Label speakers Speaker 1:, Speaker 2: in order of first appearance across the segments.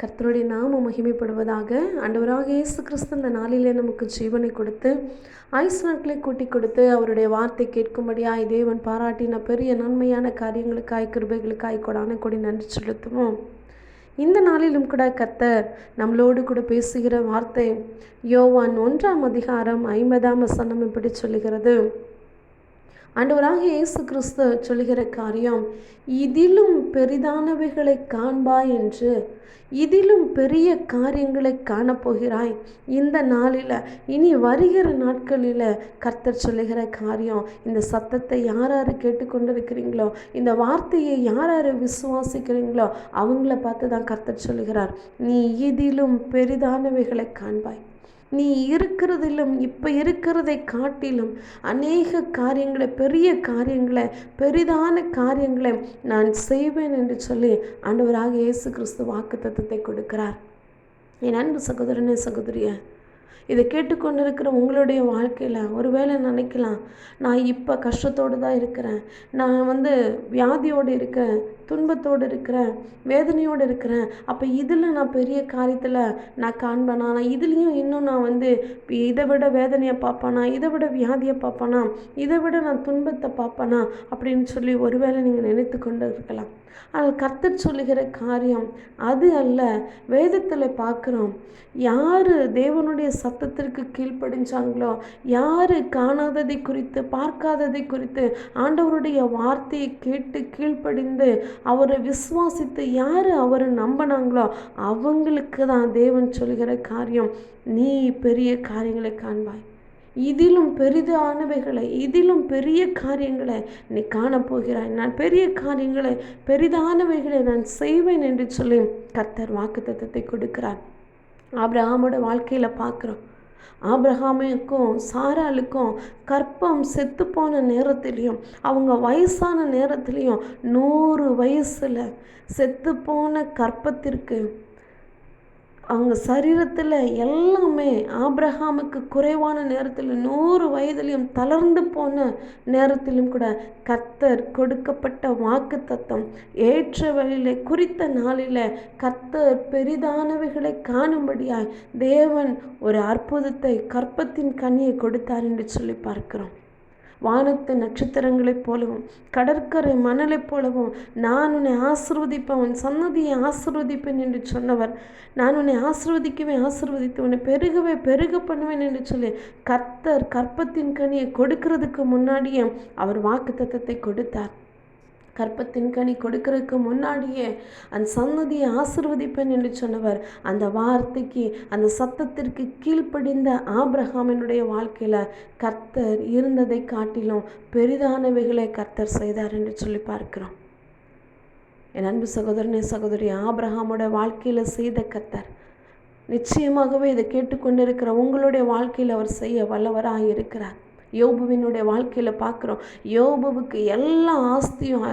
Speaker 1: கர்த்தருடைய நாம மகிமைப்படுவதாக அண்டவராக இயேசு கிறிஸ்து இந்த நாளிலே நமக்கு ஜீவனை கொடுத்து ஆயுசு நாட்களை கூட்டி கொடுத்து அவருடைய வார்த்தை கேட்கும்படியாய் தேவன் பாராட்டின பெரிய நன்மையான காரியங்களுக்காய் கிருபைகளுக்காய் கொடான கொடி நன்றி செலுத்துவோம். இந்த நாளிலும் கூட கர்த்தர் நம்மளோடு கூட பேசுகிற வார்த்தை யோவான் ஒன்றாம் அதிகாரம் ஐம்பதாம் வசனம் இப்படி சொல்லுகிறது. ஆண்டவராக இயேசு கிறிஸ்து சொல்கிற காரியம் இதிலும் பெரிதானவைகளை காண்பாய் என்று இதிலும் பெரிய காரியங்களை காணப்போகிறாய். இந்த நாளில் இனி வருகிற நாட்களில் கர்த்தர் சொல்லுகிற காரியம் இந்த சத்தத்தை யார் யார் கேட்டுக்கொண்டிருக்கிறீங்களோ இந்த வார்த்தையை யார் யார் விசுவாசிக்கிறீங்களோ அவங்கள பார்த்து தான் கர்த்தர் சொல்லுகிறார். நீ இதிலும் பெரிதானவைகளை காண்பாய். நீ இருக்கிறதிலும் இப்போ இருக்கிறதை காட்டிலும் அநேக காரியங்களை பெரிய காரியங்களை பெரிதான காரியங்களை நான் செய்வேன் என்று சொல்லி ஆண்டவராக இயேசு கிறிஸ்து வாக்கு தத்துவத்தை கொடுக்கிறார். என் அன்பு சகோதரனே சகோதரியை இதை கேட்டுக்கொண்டிருக்கிற உங்களுடைய வாழ்க்கையில் ஒருவேளை நினைக்கலாம் நான் இப்போ கஷ்டத்தோடு தான் இருக்கிறேன். நான் வந்து வியாதியோடு இருக்கிறேன் துன்பத்தோடு இருக்கிறேன் வேதனையோடு இருக்கிறேன். அப்போ இதில் நான் பெரிய காரியத்தில் நான் காண்பேனா? நான் இதுலேயும் இன்னும் நான் வந்து இதை விட வேதனையை பார்ப்பேனா? இதை விட வியாதியை பார்ப்பேனா? இதை விட நான் துன்பத்தை பார்ப்பேனா? அப்படின்னு சொல்லி ஒருவேளை நீங்கள் நினைத்து கொண்டு இருக்கலாம் ஆனால் கர்த்தர் சொல்லுகிற காரியம் அது அல்ல. வேதத்தில் பார்க்குறோம் யார் தேவனுடைய சத்தத்திற்கு கீழ்ப்படிஞ்சாங்களோ? யார் காணாததை குறித்து பார்க்காததை குறித்து ஆண்டவருடைய வார்த்தையை கேட்டு கீழ்ப்படிந்து அவரை விசுவாசித்து யார் அவரை நம்பினாங்களோ அவங்களுக்கு தான் தேவன் சொல்கிற காரியம். நீ பெரிய காரியங்களை காண்பாய். இதிலும் பெரிதானவைகளை இதிலும் பெரிய காரியங்களை நீ காணப்போகிறாய். நான் பெரிய காரியங்களை பெரிதானவைகளை நான் செய்வேன் என்று சொல்லி கர்த்தர் தத்துவத்தை கொடுக்கிறார். ஆபிரகாமோட வாழ்க்கையில் பார்க்குறோம் ஆபிரகாமுக்கும் சாராளுக்கும் கற்பம் செத்துப்போன நேரத்துலேயும் அவங்க வயசான நேரத்துலேயும் நூறு வயசில் செத்துப்போன கற்பத்திற்கு அவங்க சரீரத்தில் எல்லாமே ஆப்ரஹாமுக்கு குறைவான நேரத்தில் நூறு வயதிலையும் தளர்ந்து போன நேரத்திலும் கூட கத்தர் கொடுக்கப்பட்ட வாக்கு தத்தம் ஏற்ற வழியில் குறித்த நாளில் கத்தர் பெரிதானவைகளை காணும்படியாய் தேவன் ஒரு அற்புதத்தை கற்பத்தின் கனியை கொடுத்தார் என்று சொல்லி பார்க்கிறோம். வானத்து நட்சத்திரங்களைப் போலவும் கடற்கரை மணலைப் போலவும் நான் உன்னை ஆசிர்வதிப்பேன் உன் சன்னதியை ஆசிர்வதிப்பேன் என்று சொன்னவர். நான் உன்னை ஆசிர்வதிக்கவே ஆசிர்வதித்து உன்னை பெருகவே பெருக பண்ணுவேன் என்று சொல்லி கர்த்தர் கற்பத்தின் கனியை கொடுக்கிறதுக்கு முன்னாடியே அவர் வாக்கு தத்தத்தை கொடுத்தார். கற்பத்தின் கனி கொடுக்கறதுக்கு முன்னாடியே அந்த சன்னதியை ஆசிர்வதிப்பேன் என்று சொன்னவர். அந்த வார்த்தைக்கு அந்த சத்தத்திற்கு கீழ்ப்படிந்த ஆபிரஹாமினுடைய வாழ்க்கையில் கர்த்தர் இருந்ததை காட்டிலும் பெரிதானவைகளை கர்த்தர் செய்தார் என்று சொல்லி பார்க்கிறோம். என் அன்பு சகோதரனே சகோதரி ஆபிரஹாமோட வாழ்க்கையில் செய்த கர்த்தர். நிச்சயமாகவே இதை கேட்டுக்கொண்டிருக்கிற உங்களுடைய வாழ்க்கையில் அவர் செய்ய வல்லவராக இருக்கிறார் யோபுவினுடைய வாழ்க்கையில் பார்க்குறோம். யோபுவுக்கு எல்லா ஆஸ்தியும்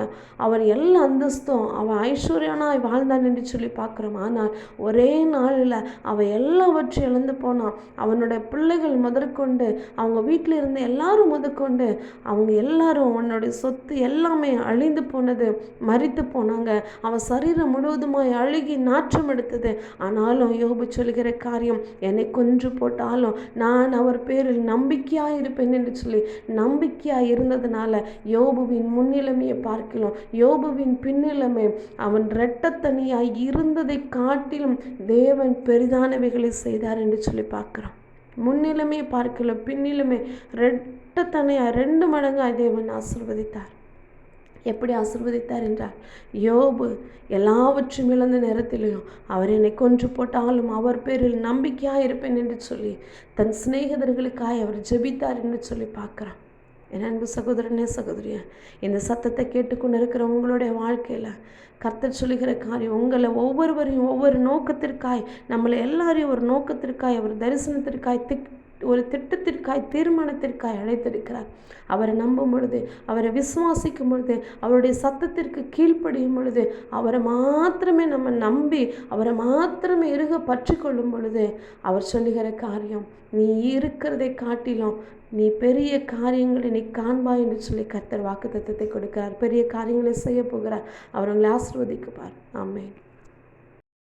Speaker 1: அவன் எல்லா அந்தஸ்தும் அவன் ஐஸ்வர்யனாய் வாழ்ந்தான் என்று சொல்லி பார்க்குறோம். ஆனால் ஒரே நாளில் அவன் எல்லாவற்றையும் இழந்து போனான். அவனுடைய பிள்ளைகள் முதற்கொண்டு அவங்க வீட்டில் இருந்து எல்லாரும் முதற்கொண்டு அவங்க எல்லாரும் அவனுடைய சொத்து எல்லாமே அழிந்து போனது மறித்து போனாங்க. அவன் சரீரம் முழுவதுமாய் அழுகி நாற்றம் எடுத்தது. ஆனாலும் யோபு சொல்கிற காரியம் என்னை கொன்று போட்டாலும் நான் அவர் பேரில் நம்பிக்கையாக இருப்பேன் என்று சொல்லி நம்பிக்கையாக இருந்ததுனால யோபுவின் முன்னிலைமையை பார்க்கலாம். யோபுவின் பின்னிலைமை அவன் இரட்டத்தனியாய் இருந்ததை காட்டிலும் தேவன் பெரிதானவைகளை செய்தார் என்று சொல்லி பார்க்குறான் முன்னிலைமையை பார்க்கல பின்னிலைமை ரெட்டத்தனையாக ரெண்டு மடங்காய் தேவன் ஆசிர்வதித்தார். எப்படி ஆசிர்வதித்தார் என்றார். யோபு எல்லாவற்றும் இழந்த நேரத்திலையும் அவர் என்னை கொன்று போட்டாலும் அவர் பேரில் நம்பிக்கையாக இருப்பேன் என்று சொல்லி தன் சிநேகிதர்களுக்காய் அவர் ஜெபித்தார் என்று சொல்லி பார்க்குறான். என் அன்பு சகோதரனே சகோதரிய இந்த சத்தத்தை கேட்டுக்கொண்டு இருக்கிற உங்களுடைய வாழ்க்கையில் கர்த்தர் சொல்லுகிற காரியம் உங்களை ஒவ்வொருவரையும் ஒவ்வொரு நோக்கத்திற்காய் நம்மளை எல்லாரையும் ஒரு நோக்கத்திற்காய் ஒரு தரிசனத்திற்காய் திக் ஒரு திட்டத்திற்காய் தீர்மானத்திற்காய் அழைத்திருக்கிறார். அவரை நம்பும் பொழுது அவரை விசுவாசிக்கும் பொழுது அவருடைய சத்தத்திற்கு கீழ்ப்படியும் பொழுது அவரை மாத்திரமே நம்ம நம்பி அவரை மாத்திரமே இருக பற்றி கொள்ளும் பொழுது அவர் சொல்லுகிற காரியம் நீ இருக்கிறதை காட்டிலும் நீ பெரிய காரியங்களை நீ காண்பாய் என்று சொல்லி கர்த்தர் வாக்கு தத்துவத்தை கொடுக்கிறார். பெரிய காரியங்களை செய்ய போகிறார். அவர் உங்களை ஆசிர்வதிக்குப்பார் ஆமேன்.